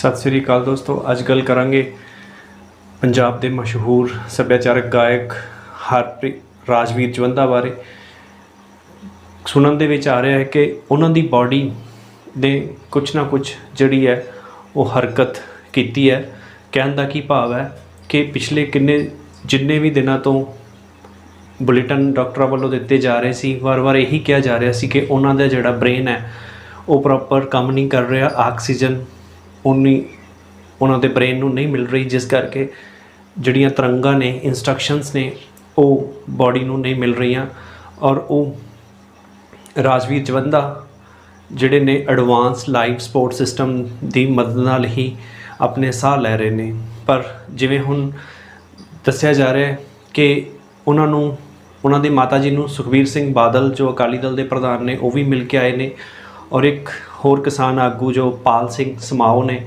ਸਤਿ ਸ੍ਰੀ ਅਕਾਲ ਦੋਸਤੋ, ਅੱਜ ਗੱਲ ਕਰਾਂਗੇ ਪੰਜਾਬ ਦੇ ਮਸ਼ਹੂਰ ਸੱਭਿਆਚਾਰਕ ਗਾਇਕ ਹਰਪ੍ਰੀਤ ਰਾਜਵੀਰ ਜਵੰਦਾ ਬਾਰੇ। ਸੁਣਨ ਦੇ ਵਿੱਚ ਆ ਰਿਹਾ ਹੈ ਕਿ ਉਹਨਾਂ ਦੀ ਬਾਡੀ ਨੇ ਕੁਝ ਨਾ ਕੁਝ ਜਿਹੜੀ ਹੈ, ਉਹ ਹਰਕਤ ਕੀਤੀ ਹੈ। ਕਹਿਣ ਦਾ ਕੀ ਭਾਵ ਹੈ ਕਿ ਪਿਛਲੇ ਕਿੰਨੇ, ਜਿੰਨੇ ਵੀ ਦਿਨਾਂ ਤੋਂ ਬੁਲੇਟਨ ਡਾਕਟਰਾਂ ਵੱਲੋਂ ਦਿੱਤੇ ਜਾ ਰਹੇ ਸੀ, ਵਾਰ-ਵਾਰ ਇਹੀ ਕਿਹਾ ਜਾ ਰਿਹਾ ਸੀ ਕਿ ਉਹਨਾਂ ਦਾ ਜਿਹੜਾ ਬ੍ਰੇਨ ਹੈ, ਉਹ ਪ੍ਰੋਪਰ ਕੰਮ ਨਹੀਂ ਕਰ ਰਿਹਾ, ਆਕਸੀਜਨ ਉਨੀ ਉਹਨਾਂ ਦੇ ਬ੍ਰੇਨ ਨੂੰ ਨਹੀਂ ਮਿਲ ਰਹੀ, ਜਿਸ ਕਰਕੇ ਜਿਹੜੀਆਂ ਤਰੰਗਾਂ ਨੇ ਇਨਸਟਰਕਸ਼ਨਸ ਨੇ, ਉਹ ਬਾਡੀ ਨੂੰ ਨਹੀਂ ਮਿਲ ਰਹੀਆਂ ਔਰ ਉਹ ਰਾਜਵੀਰ ਜਵੰਦਾ, ਜਿਹੜੇ ਨੇ ਐਡਵਾਂਸ ਲਾਈਫ ਸਪੋਰਟ ਸਿਸਟਮ ਦੀ ਮਦਦ ਨਾਲ ਹੀ ਆਪਣੇ ਸਾਹ ਲੈ ਰਹੇ ਨੇ। ਪਰ ਜਿਵੇਂ ਹੁਣ ਦੱਸਿਆ ਜਾ ਰਿਹਾ ਹੈ ਕਿ ਉਹਨਾਂ ਨੂੰ, ਉਹਨਾਂ ਦੀ ਮਾਤਾ ਜੀ ਨੂੰ ਸੁਖਬੀਰ ਸਿੰਘ ਬਾਦਲ, ਜੋ ਅਕਾਲੀ ਦਲ ਦੇ ਪ੍ਰਧਾਨ ਨੇ, ਉਹ ਵੀ ਮਿਲ ਕੇ ਆਏ ਨੇ। ਔਰ ਇੱਕ ਹੋਰ ਕਿਸਾਨ ਆਗੂ ਜੋ ਪਾਲ ਸਿੰਘ ਸਮਾਓ ਨੇ,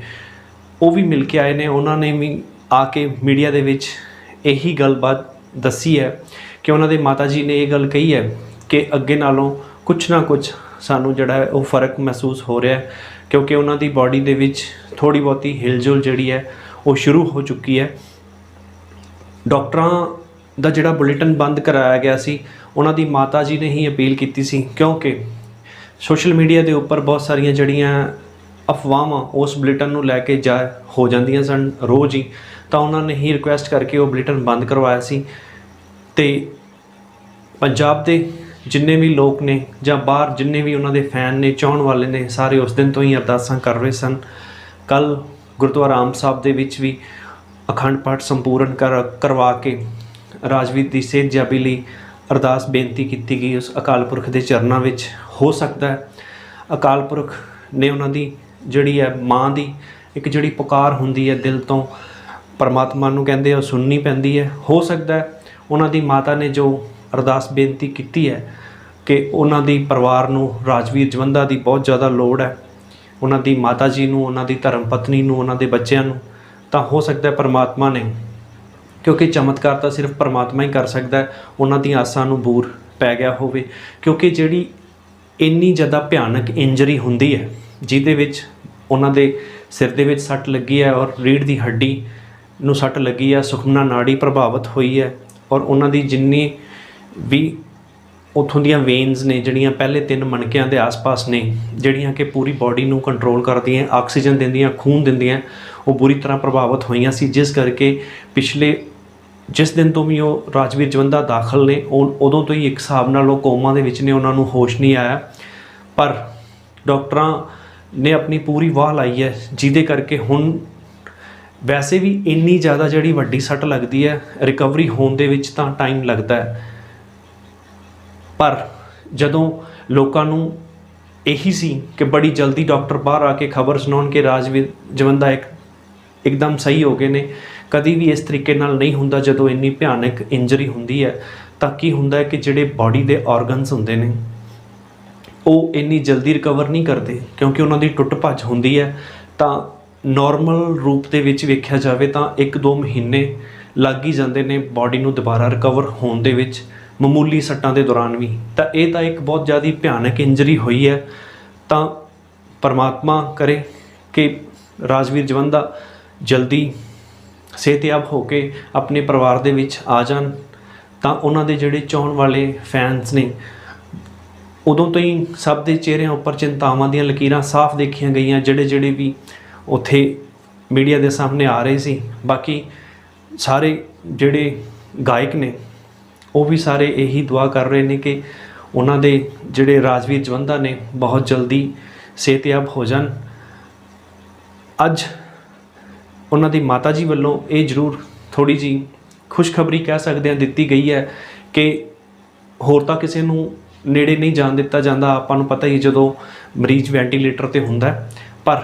ਉਹ ਵੀ ਮਿਲ ਕੇ ਆਏ ਨੇ। ਉਹਨਾਂ ਨੇ ਵੀ ਆ ਕੇ ਮੀਡੀਆ ਦੇ ਵਿੱਚ ਇਹੀ ਗੱਲਬਾਤ ਦੱਸੀ ਹੈ ਕਿ ਉਹਨਾਂ ਦੇ ਮਾਤਾ ਜੀ ਨੇ ਇਹ ਗੱਲ ਕਹੀ ਹੈ ਕਿ ਅੱਗੇ ਨਾਲੋਂ ਕੁਝ ਨਾ ਕੁਝ ਸਾਨੂੰ ਜਿਹੜਾ ਹੈ ਉਹ ਫ਼ਰਕ ਮਹਿਸੂਸ ਹੋ ਰਿਹਾ ਹੈ, ਕਿਉਂਕਿ ਉਹਨਾਂ ਦੀ ਬਾਡੀ ਦੇ ਵਿੱਚ ਥੋੜੀ ਬਹੁਤੀ ਹਿਲਜੁਲ ਜਿਹੜੀ ਹੈ ਉਹ ਸ਼ੁਰੂ ਹੋ ਚੁੱਕੀ ਹੈ। ਡਾਕਟਰਾਂ ਦਾ ਜਿਹੜਾ ਬੁਲੇਟਿਨ ਬੰਦ ਕਰਾਇਆ ਗਿਆ ਸੀ, ਉਹਨਾਂ ਦੀ ਮਾਤਾ ਜੀ ਨੇ ਹੀ ਅਪੀਲ ਕੀਤੀ ਸੀ, ਕਿਉਂਕਿ ਸੋਸ਼ਲ ਮੀਡੀਆ ਦੇ ਉੱਪਰ ਬਹੁਤ ਸਾਰੀਆਂ ਜਿਹੜੀਆਂ ਅਫਵਾਹਾਂ ਉਸ ਬੁਲੇਟਿਨ ਨੂੰ ਲੈ ਕੇ ਜਾ ਹੋ ਜਾਂਦੀਆਂ ਸਨ ਰੋਜ਼ ਹੀ, ਤਾਂ ਉਹਨਾਂ ਨੇ ਹੀ ਰਿਕੁਐਸਟ ਕਰਕੇ ਉਹ ਬੁਲੇਟਿਨ ਬੰਦ ਕਰਵਾਇਆ ਸੀ। ਤੇ ਪੰਜਾਬ ਦੇ ਜਿੰਨੇ ਵੀ ਲੋਕ ਨੇ ਜਾਂ ਬਾਹਰ ਜਿੰਨੇ ਵੀ ਉਹਨਾਂ ਦੇ ਫੈਨ ਨੇ, ਚਾਹਣ ਵਾਲੇ ਨੇ, ਸਾਰੇ ਉਸ ਦਿਨ ਤੋਂ ਹੀ ਅਰਦਾਸਾਂ ਕਰ ਰਹੇ ਸਨ। ਕੱਲ ਗੁਰਦੁਆਰਾ ਆਮ ਸਾਹਿਬ ਦੇ ਵਿੱਚ ਵੀ ਅਖੰਡ ਪਾਠ ਸੰਪੂਰਨ ਕਰ, ਕਰਵਾ ਕੇ ਰਾਜਵੀਰ ਦੀ ਸਿਹਤ ਜਾਬੀ ਲਈ ਅਰਦਾਸ ਬੇਨਤੀ ਕੀਤੀ ਗਈ ਉਸ ਅਕਾਲ ਪੁਰਖ ਦੇ ਚਰਨਾਂ ਵਿੱਚ ਹੋ ਸਕਦਾ ਹੈ। ਅਕਾਲ ਪੁਰਖ ਨੇ ਉਹਨਾਂ ਦੀ ਜਿਹੜੀ ਹੈ ਮਾਂ ਦੀ ਇੱਕ ਜਿਹੜੀ ਪੁਕਾਰ ਹੁੰਦੀ ਹੈ ਦਿਲ ਤੋਂ, ਪਰਮਾਤਮਾ ਨੂੰ ਕਹਿੰਦੇ ਆ, ਉਹ ਸੁਣਨੀ ਪੈਂਦੀ ਹੈ। ਹੋ ਸਕਦਾ ਹੈ ਉਹਨਾਂ ਦੀ ਮਾਤਾ ਨੇ ਜੋ ਅਰਦਾਸ ਬੇਨਤੀ ਕੀਤੀ ਹੈ ਕਿ ਉਹਨਾਂ ਦੀ ਪਰਿਵਾਰ ਨੂੰ, ਰਾਜਵੀਰ ਜਵੰਦਾ ਦੀ ਬਹੁਤ ਜ਼ਿਆਦਾ ਲੋੜ ਹੈ। ਉਹਨਾਂ ਦੀ ਮਾਤਾ ਜੀ ਨੂੰ, ਉਹਨਾਂ ਦੀ ਧਰਮ ਪਤਨੀ ਨੂੰ, ਉਹਨਾਂ ਦੇ ਬੱਚਿਆਂ ਨੂੰ ਤਾਂ ਹੋ ਸਕਦਾ ਹੈ ਪਰਮਾਤਮਾ ਨੇ ਕਿਉਂਕਿ ਚਮਤਕਾਰ ਤਾਂ ਸਿਰਫ ਪਰਮਾਤਮਾ ਹੀ ਕਰ ਸਕਦਾ ਹੈ, ਉਹਨਾਂ ਦੀਆਂ ਆਸਾਂ ਨੂੰ ਬੂਰ ਪੈ ਗਿਆ ਹੋਵੇ। ਕਿਉਂਕਿ ਜਿਹੜੀ ਇੰਨੀ ਜ਼ਿਆਦਾ ਭਿਆਨਕ ਇੰਜਰੀ ਹੁੰਦੀ ਹੈ, ਜਿਹਦੇ ਵਿੱਚ ਉਹਨਾਂ ਦੇ ਸਿਰ ਦੇ ਵਿੱਚ ਸੱਟ ਲੱਗੀ ਹੈ ਔਰ ਰੀੜ੍ਹ ਦੀ ਹੱਡੀ ਨੂੰ ਸੱਟ ਲੱਗੀ ਹੈ, ਸੁਖਮਨਾ ਨਾੜੀ ਪ੍ਰਭਾਵਿਤ ਹੋਈ ਹੈ ਔਰ ਉਹਨਾਂ ਦੀ ਜਿੰਨੀ ਵੀ ਉਥੋਂ ਦੀਆਂ ਵੇਨਸ ਨੇ, ਜਿਹੜੀਆਂ ਪਹਿਲੇ ਤਿੰਨ ਮਣਕਿਆਂ ਦੇ ਆਸ-ਪਾਸ ਨੇ, ਜਿਹੜੀਆਂ ਕਿ ਪੂਰੀ ਬਾਡੀ ਨੂੰ ਕੰਟਰੋਲ ਕਰਦੀਆਂ ਆਕਸੀਜਨ ਦਿੰਦੀਆਂ, ਖੂਨ ਦਿੰਦੀਆਂ ਉਹ ਬੁਰੀ ਤਰ੍ਹਾਂ ਪ੍ਰਭਾਵਿਤ ਹੋਈਆਂ ਸੀ, ਜਿਸ ਕਰਕੇ ਪਿਛਲੇ ਜਿਸ ਦਿਨ ਤੋਂ ਵੀ ਉਹ ਰਾਜਵੀਰ ਜਵੰਦਾ ਦਾਖਲ ਨੇ, ਉਹ ਉਦੋਂ ਤੋਂ ਹੀ ਇੱਕ ਹਿਸਾਬ ਨਾਲ ਉਹ ਕੋਮਾ ਦੇ ਵਿੱਚ ਨੇ, ਉਹਨਾਂ ਨੂੰ ਹੋਸ਼ ਨਹੀਂ ਆਇਆ। ਪਰ ਡਾਕਟਰਾਂ ਨੇ ਆਪਣੀ ਪੂਰੀ ਵਾਹ ਲਾਈ ਹੈ, ਜਿਹਦੇ ਕਰਕੇ ਹੁਣ ਵੈਸੇ ਵੀ ਇੰਨੀ ਜ਼ਿਆਦਾ ਜਿਹੜੀ ਵੱਡੀ ਸੱਟ ਲੱਗਦੀ ਹੈ, ਰਿਕਵਰੀ ਹੋਣ ਦੇ ਵਿੱਚ ਤਾਂ ਟਾਈਮ ਲੱਗਦਾ ਹੈ। ਪਰ ਜਦੋਂ ਲੋਕਾਂ ਨੂੰ ਇਹੀ ਸੀ ਕਿ ਬੜੀ ਜਲਦੀ ਡਾਕਟਰ ਬਾਹਰ ਆ ਕੇ ਖਬਰ ਸੁਣਾਉਣ ਕਿ ਰਾਜਵੀਰ ਜਵੰਦਾ ਇੱਕ ਇੱਕਦਮ ਸਹੀ ਹੋ ਗਏ ਨੇ ਕਦੀ ਵੀ ਇਸ ਤਰੀਕੇ ਨਾਲ ਨਹੀਂ ਹੁੰਦਾ ਜਦੋਂ ਇੰਨੀ ਭਿਆਨਕ ਇੰਜਰੀ ਹੁੰਦੀ ਹੈ, ਤਾਂ ਕੀ ਹੁੰਦਾ ਹੈ ਕਿ ਜਿਹੜੇ ਬਾਡੀ ਦੇ ਆਰਗਨਸ ਹੁੰਦੇ ਨੇ, ਉਹ ਇੰਨੀ ਜਲਦੀ ਰਿਕਵਰ ਨਹੀਂ ਕਰਦੇ, ਕਿਉਂਕਿ ਉਹਨਾਂ ਦੀ ਟੁੱਟ ਭੱਜ ਹੁੰਦੀ ਹੈ, ਤਾਂ ਨਾਰਮਲ ਰੂਪ ਦੇ ਵਿੱਚ ਵੇਖਿਆ ਜਾਵੇ ਤਾਂ 1-2 ਮਹੀਨੇ ਲੱਗ ਹੀ ਜਾਂਦੇ ਨੇ ਬਾਡੀ ਨੂੰ ਦੁਬਾਰਾ ਰਿਕਵਰ ਹੋਣ ਦੇ ਵਿੱਚ, ਮਾਮੂਲੀ ਸੱਟਾਂ ਦੇ ਦੌਰਾਨ ਵੀ। ਤਾਂ ਇਹ ਤਾਂ ਇੱਕ ਬਹੁਤ ਜ਼ਿਆਦਾ ਭਿਆਨਕ ਇੰਜਰੀ ਹੋਈ ਹੈ, ਤਾਂ ਪਰਮਾਤਮਾ ਕਰੇ ਕਿ ਰਾਜਵੀਰ ਜਵੰਦਾ ਜਲਦੀ ਸਿਹਤਯਾਬ ਹੋ ਕੇ ਆਪਣੇ ਪਰਿਵਾਰ ਦੇ ਵਿੱਚ ਆ ਜਾਣ, ਤਾਂ ਉਹਨਾਂ ਦੇ ਜਿਹੜੇ ਚਾਹਣ ਵਾਲੇ ਫੈਨਸ ਨੇ, ਉਦੋਂ ਤੋਂ ਹੀ ਸਭ ਦੇ ਚਿਹਰਿਆਂ ਉੱਪਰ ਚਿੰਤਾਵਾਂ ਦੀਆਂ ਲਕੀਰਾਂ ਸਾਫ਼ ਦੇਖੀਆਂ ਗਈਆਂ ਜਿਹੜੇ ਜਿਹੜੇ ਵੀ ਉੱਥੇ ਮੀਡੀਆ ਦੇ ਸਾਹਮਣੇ ਆ ਰਹੇ ਸੀ। ਬਾਕੀ ਸਾਰੇ ਜਿਹੜੇ ਗਾਇਕ ਨੇ, ਉਹ ਵੀ ਸਾਰੇ ਇਹੀ ਦੁਆ ਕਰ ਰਹੇ ਨੇ ਕਿ ਉਹਨਾਂ ਦੇ ਜਿਹੜੇ ਰਾਜਵੀਰ ਜਵੰਦਾ ਨੇ, ਬਹੁਤ ਜਲਦੀ ਸਿਹਤਯਾਬ ਹੋ ਜਾਣ। ਅੱਜ ਉਹਨਾਂ ਦੀ ਮਾਤਾ ਜੀ ਵੱਲੋਂ ਇਹ ਜ਼ਰੂਰ ਥੋੜੀ ਜੀ ਖੁਸ਼ਖਬਰੀ ਕਹਿ ਸਕਦੇ ਹਾਂ ਦਿੱਤੀ ਗਈ ਹੈ ਕਿ ਹੋਰ ਤਾਂ ਕਿਸੇ ਨੂੰ ਨੇੜੇ ਨਹੀਂ ਜਾਣ ਦਿੱਤਾ ਜਾਂਦਾ। ਆਪਾਂ ਨੂੰ ਪਤਾ ਹੀ ਜਦੋਂ ਮਰੀਜ਼ ਵੈਂਟੀਲੇਟਰ ਤੇ ਹੁੰਦਾ ਪਰ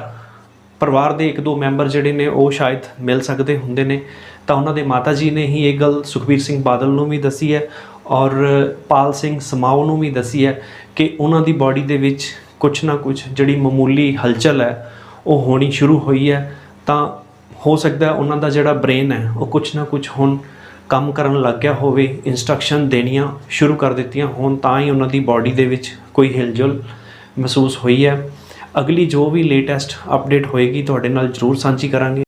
ਪਰਿਵਾਰ ਦੇ ਇੱਕ ਦੋ ਮੈਂਬਰ ਜਿਹੜੇ ਨੇ ਉਹ ਸ਼ਾਇਦ ਮਿਲ ਸਕਦੇ ਹੁੰਦੇ ਨੇ। ਤਾਂ ਉਹਨਾਂ ਦੇ ਮਾਤਾ ਜੀ ਨੇ ਹੀ ਇਹ ਗੱਲ ਸੁਖਬੀਰ ਸਿੰਘ ਬਾਦਲ ਨੂੰ ਵੀ ਦੱਸੀ ਹੈ ਔਰ ਪਾਲ ਸਿੰਘ ਸਮਾਉ ਨੂੰ ਵੀ ਦੱਸੀ ਹੈ ਕਿ ਉਹਨਾਂ ਦੀ ਬਾਡੀ ਦੇ ਵਿੱਚ ਕੁਝ ਨਾ ਕੁਝ ਜਿਹੜੀ ਮਾਮੂਲੀ ਹਲਚਲ ਹੈ, ਉਹ ਹੋਣੀ ਸ਼ੁਰੂ ਹੋਈ ਹੈ। ਤਾਂ ਹੋ ਸਕਦਾ ਉਹਨਾਂ ਦਾ ਜਿਹੜਾ ਬ੍ਰੇਨ ਹੈ, ਉਹ ਕੁਝ ਨਾ ਕੁਝ ਹੁਣ ਕੰਮ ਕਰਨ ਲੱਗ ਗਿਆ ਹੋਵੇ ਇਨਸਟਰਕਸ਼ਨ ਦੇਣੀਆਂ ਸ਼ੁਰੂ ਕਰ ਦਿੱਤੀਆਂ ਹੋਣ, ਤਾਂ ਹੀ ਉਹਨਾਂ ਦੀ ਬਾਡੀ ਦੇ ਵਿੱਚ ਕੋਈ ਹਿਲਜੁਲ ਮਹਿਸੂਸ ਹੋਈ ਹੈ। ਅਗਲੀ ਜੋ ਵੀ ਲੇਟੈਸਟ ਅਪਡੇਟ ਹੋਏਗੀ, ਤੁਹਾਡੇ ਨਾਲ ਜ਼ਰੂਰ ਸਾਂਝੀ ਕਰਾਂਗੇ।